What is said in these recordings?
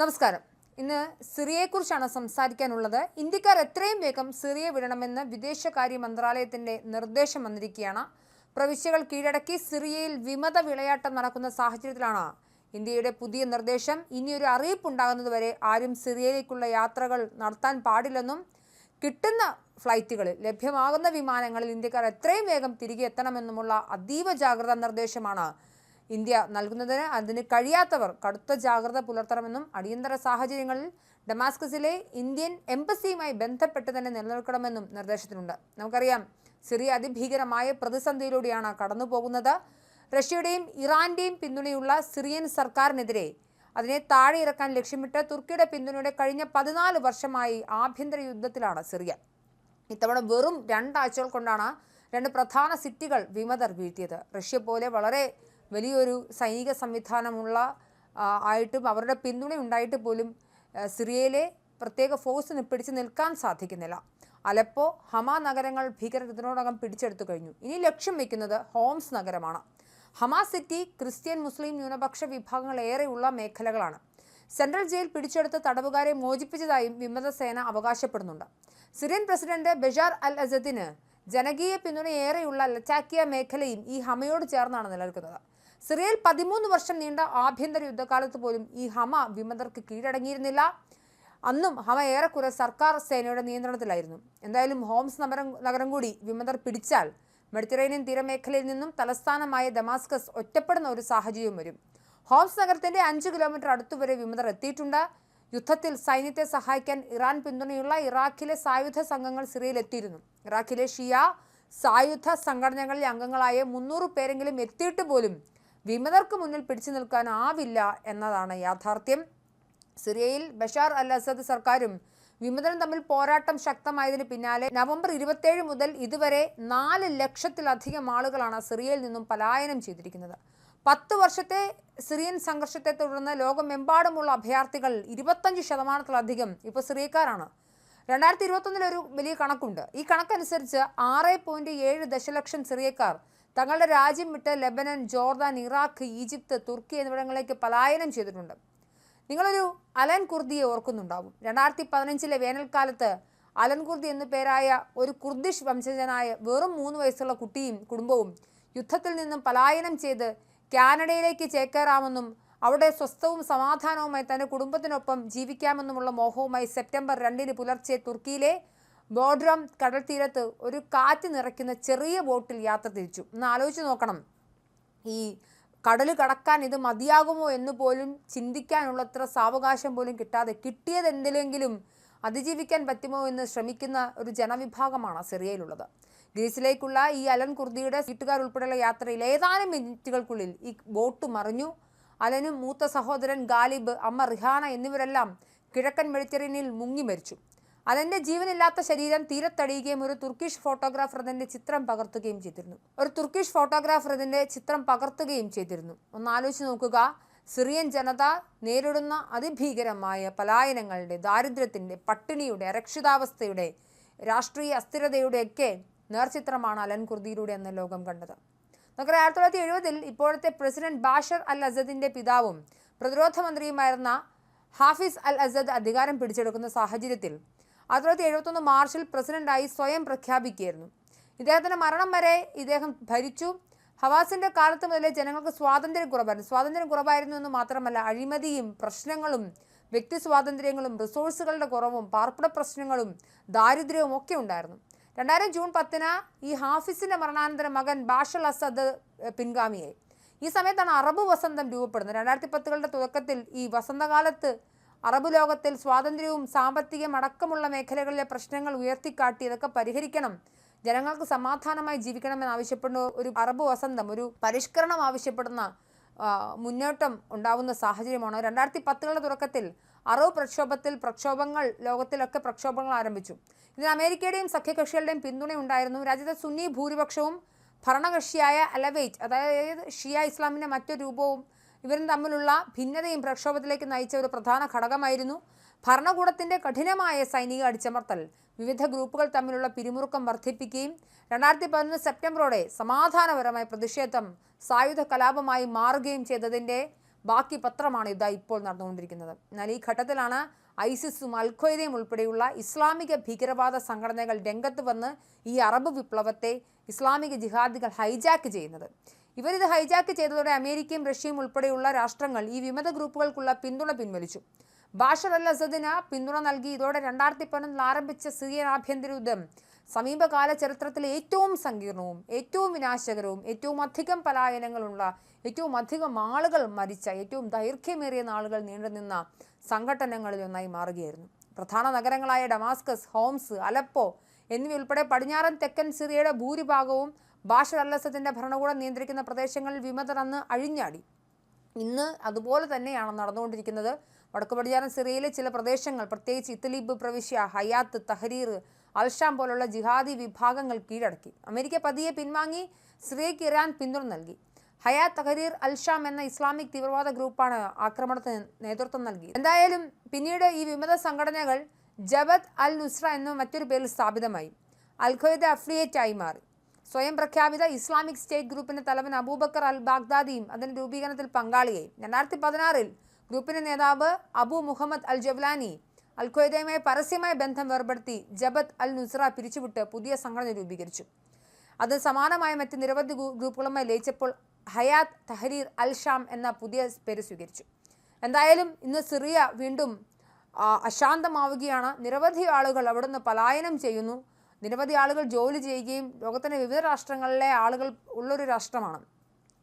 നമസ്കാരം. ഇന്ന് സിറിയയെക്കുറിച്ചാണ് സംസാരിക്കാനുള്ളത്. ഇന്ത്യക്കാർ എത്രയും വേഗം സിറിയ വിടണമെന്ന് വിദേശകാര്യ മന്ത്രാലയത്തിന്റെ നിർദ്ദേശം വന്നിരിക്കുകയാണ്. പ്രവിശ്യകൾ കീഴടക്കി സിറിയയിൽ വിമത വിളയാട്ടം നടക്കുന്ന സാഹചര്യത്തിലാണ് ഇന്ത്യയുടെ പുതിയ നിർദ്ദേശം. ഇനിയൊരു അറിയിപ്പുണ്ടാകുന്നതുവരെ ആരും സിറിയയിലേക്കുള്ള യാത്രകൾ നടത്താൻ പാടില്ലെന്നും കിട്ടുന്ന ഫ്ലൈറ്റുകളിൽ ലഭ്യമാകുന്ന വിമാനങ്ങളിൽ ഇന്ത്യക്കാർ എത്രയും വേഗം തിരികെ എത്തണമെന്നുമുള്ള അതീവ ജാഗ്രതാ നിർദ്ദേശമാണ് ഇന്ത്യ നൽകുന്നതിന് അതിന് കഴിയാത്തവർ കടുത്ത ജാഗ്രത പുലർത്തണമെന്നും അടിയന്തര സാഹചര്യങ്ങളിൽ ഡമാസ്കസിലെ ഇന്ത്യൻ എംബസിയുമായി ബന്ധപ്പെട്ട് തന്നെ നിലനിൽക്കണമെന്നും നിർദ്ദേശത്തിലുണ്ട്. നമുക്കറിയാം സിറിയ അതിഭീകരമായ പ്രതിസന്ധിയിലൂടെയാണ് കടന്നുപോകുന്നത്. റഷ്യയുടെയും ഇറാന്റെയും പിന്തുണയുള്ള സിറിയൻ സർക്കാരിനെതിരെ അതിനെ താഴെ ഇറക്കാൻ ലക്ഷ്യമിട്ട് തുർക്കിയുടെ പിന്തുണയുടെ കഴിഞ്ഞ പതിനാല് വർഷമായി ആഭ്യന്തര യുദ്ധത്തിലാണ് സിറിയ. ഇത്തവണ വെറും രണ്ടാഴ്ചകൾ കൊണ്ടാണ് രണ്ട് പ്രധാന സിറ്റികൾ വിമതർ വീഴ്ത്തിയത്. റഷ്യ പോലെ വളരെ വലിയൊരു സൈനിക സംവിധാനമുള്ള ആയിട്ടും അവരുടെ പിന്തുണ ഉണ്ടായിട്ട് പോലും സിറിയയിലെ പ്രത്യേക ഫോഴ്സിന് പിടിച്ചു നിൽക്കാൻ സാധിക്കുന്നില്ല. അലപ്പോ ഹമാ നഗരങ്ങൾ ഭീകരർ ഇതിനോടകം പിടിച്ചെടുത്തു കഴിഞ്ഞു. ഇനി ലക്ഷ്യം വയ്ക്കുന്നത് ഹോംസ് നഗരമാണ്. ഹമാ സിറ്റി ക്രിസ്ത്യൻ മുസ്ലിം ന്യൂനപക്ഷ വിഭാഗങ്ങൾ ഏറെയുള്ള മേഖലകളാണ്. സെൻട്രൽ ജയിൽ പിടിച്ചെടുത്ത് തടവുകാരെ മോചിപ്പിച്ചതായും വിമത സേന അവകാശപ്പെടുന്നുണ്ട്. സിറിയൻ പ്രസിഡന്റ് ബഷാർ അൽ അസദിന് ജനകീയ പിന്തുണയേറെയുള്ള ലറ്റാക്കിയ മേഖലയും ഈ ഹമയോട് ചേർന്നാണ് നിലനിൽക്കുന്നത്. സിറിയയിൽ പതിമൂന്ന് വർഷം നീണ്ട ആഭ്യന്തര യുദ്ധകാലത്ത് പോലും ഈ ഹമ വിമതർക്ക് കീഴടങ്ങിയിരുന്നില്ല. അന്നും ഹമ ഏറെക്കുറെ സർക്കാർ സേനയുടെ നിയന്ത്രണത്തിലായിരുന്നു. എന്തായാലും ഹോംസ് നഗരം നഗരം കൂടി വിമതർ പിടിച്ചാൽ മെഡിറ്ററേനിയൻ തീരമേഖലയിൽ നിന്നും തലസ്ഥാനമായ ദമാസ്കസ് ഒറ്റപ്പെടുന്ന ഒരു സാഹചര്യം വരും. ഹോംസ് നഗരത്തിന്റെ അഞ്ച് കിലോമീറ്റർ അടുത്തുവരെ വിമതർ എത്തിയിട്ടുണ്ട്. യുദ്ധത്തിൽ സൈന്യത്തെ സഹായിക്കാൻ ഇറാൻ പിന്തുണയുള്ള ഇറാഖിലെ സായുധ സംഘങ്ങൾ സിറിയയിൽ എത്തിയിരുന്നു. ഇറാഖിലെ ഷിയ സായുധ സംഘടനകളിലെ അംഗങ്ങളായ മുന്നൂറ് പേരെങ്കിലും എത്തിയിട്ട് പോലും വിമതർക്ക് മുന്നിൽ പിടിച്ചു നിൽക്കാനാവില്ല എന്നതാണ് യാഥാർത്ഥ്യം. സിറിയയിൽ ബഷാർ അൽ അസദ് സർക്കാരും വിമതരും തമ്മിൽ പോരാട്ടം ശക്തമായതിന് പിന്നാലെ നവംബർ ഇരുപത്തേഴ് മുതൽ ഇതുവരെ നാല് ലക്ഷത്തിലധികം ആളുകളാണ് സിറിയയിൽ നിന്നും പലായനം ചെയ്തിരിക്കുന്നത്. പത്ത് വർഷത്തെ സിറിയൻ സംഘർഷത്തെ തുടർന്ന് ലോകമെമ്പാടുമുള്ള അഭയാർത്ഥികൾ ഇരുപത്തഞ്ച് ശതമാനത്തിലധികം ഇപ്പോൾ സിറിയക്കാരാണ്. രണ്ടായിരത്തി ഇരുപത്തൊന്നിൽ ഒരു വലിയ കണക്കുണ്ട്. ഈ കണക്കനുസരിച്ച് ആറ് പോയിന്റ് ഏഴ് ദശലക്ഷം സിറിയക്കാർ തങ്ങളുടെ രാജ്യം വിട്ട് ലെബനൻ ജോർദാൻ ഇറാഖ് ഈജിപ്ത് തുർക്കി എന്നിവിടങ്ങളിലേക്ക് പലായനം ചെയ്തിട്ടുണ്ട്. നിങ്ങളൊരു അലൻ കുർദിയെ ഓർക്കുന്നുണ്ടാവും. രണ്ടായിരത്തി പതിനഞ്ചിലെ വേനൽക്കാലത്ത് അലൻ കുർദി എന്നു പേരായ ഒരു കുർദിഷ് വംശജനായ വെറും മൂന്ന് വയസ്സുള്ള കുട്ടിയും കുടുംബവും യുദ്ധത്തിൽ നിന്നും പലായനം ചെയ്ത് കാനഡയിലേക്ക് ചേക്കേറാമെന്നും അവിടെ സ്വസ്ഥവും സമാധാനവുമായി തന്റെ കുടുംബത്തിനൊപ്പം ജീവിക്കാമെന്നുമുള്ള മോഹവുമായി സെപ്റ്റംബർ രണ്ടിന് പുലർച്ചെ തുർക്കിയിലെ ബോഡ്രം കടൽ തീരത്ത് ഒരു കാറ്റ് നിറയ്ക്കുന്ന ചെറിയ ബോട്ടിൽ യാത്ര തിരിച്ചു. ഒന്ന് ആലോചിച്ച് നോക്കണം. ഈ കടൽ കടക്കാൻ ഇത് മതിയാകുമോ എന്ന് പോലും ചിന്തിക്കാനുള്ളത്ര സാവകാശം പോലും കിട്ടാതെ കിട്ടിയത് എന്തിലെങ്കിലും അതിജീവിക്കാൻ പറ്റുമോ എന്ന് ശ്രമിക്കുന്ന ഒരു ജനവിഭാഗമാണ് സിറിയയിലുള്ളത്. ഗ്രീസിലേക്കുള്ള ഈ അലൻ കുർദിയുടെ സീറ്റുകാർ ഉൾപ്പെടെയുള്ള യാത്രയിൽ ഏതാനും മിനിറ്റുകൾക്കുള്ളിൽ ഈ ബോട്ട് മറിഞ്ഞു. അലനും മൂത്ത സഹോദരൻ ഗാലിബ് അമ്മ റിഹാന എന്നിവരെല്ലാം കിഴക്കൻ മെഡിറ്ററേനിയനിൽ മുങ്ങി മരിച്ചു. അലന്റെ ജീവനില്ലാത്ത ശരീരം തീരത്തടിയുകയും ഒരു തുർക്കിഷ് ഫോട്ടോഗ്രാഫർ അതിന്റെ ചിത്രം പകർത്തുകയും ചെയ്തിരുന്നു. ഒരു തുർക്കിഷ് ഫോട്ടോഗ്രാഫർ ഇതിന്റെ ചിത്രം പകർത്തുകയും ചെയ്തിരുന്നു. ഒന്ന് ആലോചിച്ച് നോക്കുക. സിറിയൻ ജനത നേരിടുന്ന അതിഭീകരമായ പലായനങ്ങളുടെ ദാരിദ്ര്യത്തിന്റെ പട്ടിണിയുടെ അരക്ഷിതാവസ്ഥയുടെ രാഷ്ട്രീയ അസ്ഥിരതയുടെയൊക്കെ നേർചിത്രമാണ് അലൻ കുർദിയിലൂടെ എന്ന ലോകം കണ്ടത്. നമുക്കറിയാം ആയിരത്തി തൊള്ളായിരത്തി എഴുപതിൽ ഇപ്പോഴത്തെ പ്രസിഡന്റ് ബാഷർ അൽ അസദിന്റെ പിതാവും പ്രതിരോധ മന്ത്രിയുമായിരുന്ന ഹാഫിസ് അൽ അസദ് അധികാരം പിടിച്ചെടുക്കുന്ന സാഹചര്യത്തിൽ ആയിരത്തി തൊള്ളായിരത്തി എഴുപത്തൊന്ന് മാർച്ചിൽ പ്രസിഡന്റായി സ്വയം പ്രഖ്യാപിക്കുകയായിരുന്നു. ഇദ്ദേഹത്തിന്റെ മരണം വരെ ഇദ്ദേഹം ഭരിച്ചു. ഹവാസിന്റെ കാലത്ത് മുതലേ ജനങ്ങൾക്ക് സ്വാതന്ത്ര്യം കുറവായിരുന്നു. സ്വാതന്ത്ര്യം കുറവായിരുന്നു എന്ന് മാത്രമല്ല അഴിമതിയും പ്രശ്നങ്ങളും വ്യക്തി സ്വാതന്ത്ര്യങ്ങളും റിസോഴ്സുകളുടെ കുറവും പാർപ്പിട പ്രശ്നങ്ങളും ദാരിദ്ര്യവും ഒക്കെ ഉണ്ടായിരുന്നു. രണ്ടായിരം ജൂൺ പത്തിന് ഈ ഹാഫിസിന്റെ മരണാനന്തര മകൻ ബാഷൽ അസദ് പിൻഗാമിയായി. ഈ സമയത്താണ് അറബ് വസന്തം രൂപപ്പെടുന്നത്. രണ്ടായിരത്തി പത്തുകളുടെ തുടക്കത്തിൽ ഈ വസന്തകാലത്ത് അറബ് ലോകത്തിൽ സ്വാതന്ത്ര്യവും സാമ്പത്തികം അടക്കമുള്ള മേഖലകളിലെ പ്രശ്നങ്ങൾ ഉയർത്തിക്കാട്ടി ഇതൊക്കെ പരിഹരിക്കണം. ജനങ്ങൾക്ക് സമാധാനമായി ജീവിക്കണമെന്ന് ആവശ്യപ്പെടുന്ന ഒരു അറബ് വസന്തം ഒരു പരിഷ്കരണം ആവശ്യപ്പെടുന്ന മുന്നേറ്റം ഉണ്ടാവുന്ന സാഹചര്യമാണ്? രണ്ടായിരത്തി പത്തുകളുടെ തുടക്കത്തിൽ അറബ് പ്രക്ഷോഭത്തിൽ പ്രക്ഷോഭങ്ങൾ ലോകത്തിലൊക്കെ പ്രക്ഷോഭങ്ങൾ ആരംഭിച്ചു. ഇതിന് അമേരിക്കയുടെയും സഖ്യകക്ഷികളുടെയും പിന്തുണ ഉണ്ടായിരുന്നു. രാജ്യത്തെ സുന്നി ഭൂരിപക്ഷവും ഭരണകക്ഷിയായ അലവൈറ്റ് അതായത് ഷിയ ഇസ്ലാമിന്റെ മറ്റൊരു രൂപവും ഇവരും തമ്മിലുള്ള ഭിന്നതയും പ്രക്ഷോഭത്തിലേക്ക് നയിച്ച ഒരു പ്രധാന ഘടകമായിരുന്നു ഭരണകൂടത്തിന്റെ കഠിനമായ സൈനിക അടിച്ചമർത്തൽ. വിവിധ ഗ്രൂപ്പുകൾ തമ്മിലുള്ള പിരിമുറുക്കം വർദ്ധിപ്പിക്കുകയും രണ്ടായിരത്തി പതിനൊന്ന് സെപ്റ്റംബറോടെ സമാധാനപരമായ പ്രതിഷേധം സായുധ കലാപമായി മാറുകയും ചെയ്തതിന്റെ ബാക്കി പത്രമാണ് ഇതാ ഇപ്പോൾ നടന്നുകൊണ്ടിരിക്കുന്നത്. എന്നാൽ ഈ ഘട്ടത്തിലാണ് ഐസിസും അൽഖ്വയ്ദയും ഉൾപ്പെടെയുള്ള ഇസ്ലാമിക ഭീകരവാദ സംഘടനകൾ രംഗത്ത് വന്ന് ഈ അറബ് വിപ്ലവത്തെ ഇസ്ലാമിക ജിഹാദികൾ ഹൈജാക്ക് ചെയ്യുന്നത്. ഇവരിത് ഹൈജാക്ക് ചെയ്തതോടെ അമേരിക്കയും റഷ്യയും ഉൾപ്പെടെയുള്ള രാഷ്ട്രങ്ങൾ ഈ വിമത ഗ്രൂപ്പുകൾക്കുള്ള പിന്തുണ പിൻവലിച്ചു. ബാഷർ അൽ അസദിന് പിന്തുണ നൽകി ഇതോടെ രണ്ടായിരത്തി പതിനൊന്നിൽ ആരംഭിച്ച സിറിയൻ ആഭ്യന്തര യുദ്ധം സമീപകാല ചരിത്രത്തിലെ ഏറ്റവും സങ്കീർണവും ഏറ്റവും വിനാശകരവും ഏറ്റവും അധികം പലായനങ്ങളുള്ള ഏറ്റവും അധികം ആളുകൾ മരിച്ച ഏറ്റവും ദൈർഘ്യമേറിയ നാളുകൾ നീണ്ടുനിന്ന സംഘടനകളിൽ ഒന്നായി മാറുകയായിരുന്നു. പ്രധാന നഗരങ്ങളായ ഡമാസ്കസ് ഹോംസ് അലപ്പോ എന്നിവയുൾപ്പെടെ പടിഞ്ഞാറൻ തെക്കൻ സിറിയയുടെ ഭൂരിഭാഗവും ബാഷർ അല്ലസത്തിന്റെ ഭരണകൂടം നിയന്ത്രിക്കുന്ന പ്രദേശങ്ങളിൽ വിമതർ അന്ന് അഴിഞ്ഞാടി. ഇന്ന് അതുപോലെ തന്നെയാണ് നടന്നുകൊണ്ടിരിക്കുന്നത്. വടക്കു പടിഞ്ഞാറൻ സിറിയയിലെ ചില പ്രദേശങ്ങൾ പ്രത്യേകിച്ച് ഇത്തലീബ് പ്രവിശ്യ ഹയാത്ത് തഹരീർ അൽഷാം പോലുള്ള ജിഹാദി വിഭാഗങ്ങൾ കീഴടക്കി. അമേരിക്ക പതിയെ പിൻവാങ്ങി സിറിയയ്ക്ക് ഇറാൻ പിന്തുണ നൽകി. ഹയാ തഹരീർ അൽഷാം എന്ന ഇസ്ലാമിക് തീവ്രവാദ ഗ്രൂപ്പാണ് ആക്രമണത്തിന് നേതൃത്വം നൽകി എന്തായാലും പിന്നീട് ഈ വിമത സംഘടനകൾ ജബത് അൽ നുസ്ര എന്ന മറ്റൊരു പേരിൽ സ്ഥാപിതമായി. അൽ അഫ്ലിയേറ്റായി മാറി. സ്വയം പ്രഖ്യാപിത ഇസ്ലാമിക് സ്റ്റേറ്റ് ഗ്രൂപ്പിന്റെ തലവൻ അബൂബക്കർ അൽ ബാഗ്ദാദിയും അതിന്റെ രൂപീകരണത്തിൽ പങ്കാളിയായി. രണ്ടായിരത്തി പതിനാറിൽ ഗ്രൂപ്പിന്റെ നേതാവ് അബു മുഹമ്മദ് അൽ ജവ്ലാനി അൽ ഖ്വയ്ദയുമായി പരസ്യമായ ബന്ധം വേർപെടുത്തി ജബത്ത് അൽ നുസ്ര പിരിച്ചുവിട്ട് പുതിയ സംഘടന രൂപീകരിച്ചു. അത് സമാനമായ മറ്റ് നിരവധി ഗ്രൂപ്പുകളുമായി ലയിച്ചപ്പോൾ ഹയാത്ത് തഹരീർ അൽ ഷാം എന്ന പുതിയ പേര് സ്വീകരിച്ചു. എന്തായാലും ഇന്ന് സിറിയ വീണ്ടും അശാന്തമാവുകയാണ്. നിരവധി ആളുകൾ അവിടുന്ന് പലായനം ചെയ്യുന്നു. നിരവധി ആളുകൾ ജോലി ചെയ്യുകയും ലോകത്തിന്റെ വിവിധ രാഷ്ട്രങ്ങളിലെ ആളുകൾ ഉള്ളൊരു രാഷ്ട്രമാണ്.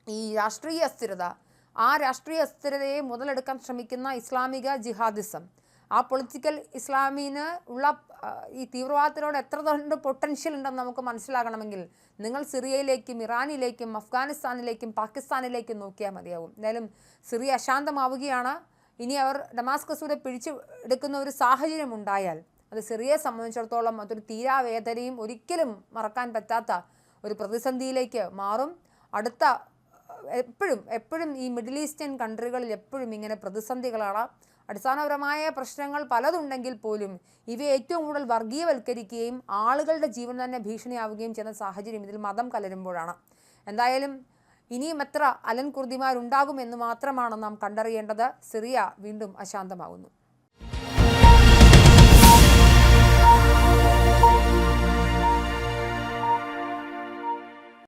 ഈ രാഷ്ട്രീയ അസ്ഥിരത ആ രാഷ്ട്രീയ അസ്ഥിരതയെ മുതലെടുക്കാൻ ശ്രമിക്കുന്ന ഇസ്ലാമിക ജിഹാദിസം ആ പൊളിറ്റിക്കൽ ഇസ്ലാമിന് ഉള്ള ഈ തീവ്രവാദത്തിനോട് എത്ര തൊണ്ട് പൊട്ടൻഷ്യൽ ഉണ്ടെന്ന് നമുക്ക് മനസ്സിലാകണമെങ്കിൽ നിങ്ങൾ സിറിയയിലേക്കും ഇറാനിലേക്കും അഫ്ഗാനിസ്ഥാനിലേക്കും പാകിസ്ഥാനിലേക്കും നോക്കിയാൽ മതിയാവും. എന്തായാലും സിറിയ അശാന്തമാവുകയാണ്. ഇനി അവർ ഡമാസ്കസൂടെ പിടിച്ചു എടുക്കുന്ന ഒരു സാഹചര്യം ഉണ്ടായാൽ അത് സിറിയയെ സംബന്ധിച്ചിടത്തോളം അതൊരു തീരാവേദനയും ഒരിക്കലും മറക്കാൻ പറ്റാത്ത ഒരു പ്രതിസന്ധിയിലേക്ക് മാറും. അടുത്ത എപ്പോഴും എപ്പോഴും ഈ മിഡിൽ ഈസ്റ്റേൺ കൺട്രികളിൽ എപ്പോഴും ഇങ്ങനെ പ്രതിസന്ധികളാണ്. അടിസ്ഥാനപരമായ പ്രശ്നങ്ങൾ പലതുണ്ടെങ്കിൽ പോലും ഇവയെ ഏറ്റവും കൂടുതൽ വർഗീയവൽക്കരിക്കുകയും ആളുകളുടെ ജീവൻ തന്നെ ഭീഷണിയാവുകയും ചെയ്യുന്ന സാഹചര്യം ഇതിൽ മതം കലരുമ്പോഴാണ്. എന്തായാലും ഇനിയും എത്ര അലൻ കുർദിമാരുണ്ടാകുമെന്ന് മാത്രമാണ് നാം കണ്ടറിയേണ്ടത്. സിറിയ വീണ്ടും അശാന്തമാകുന്നു.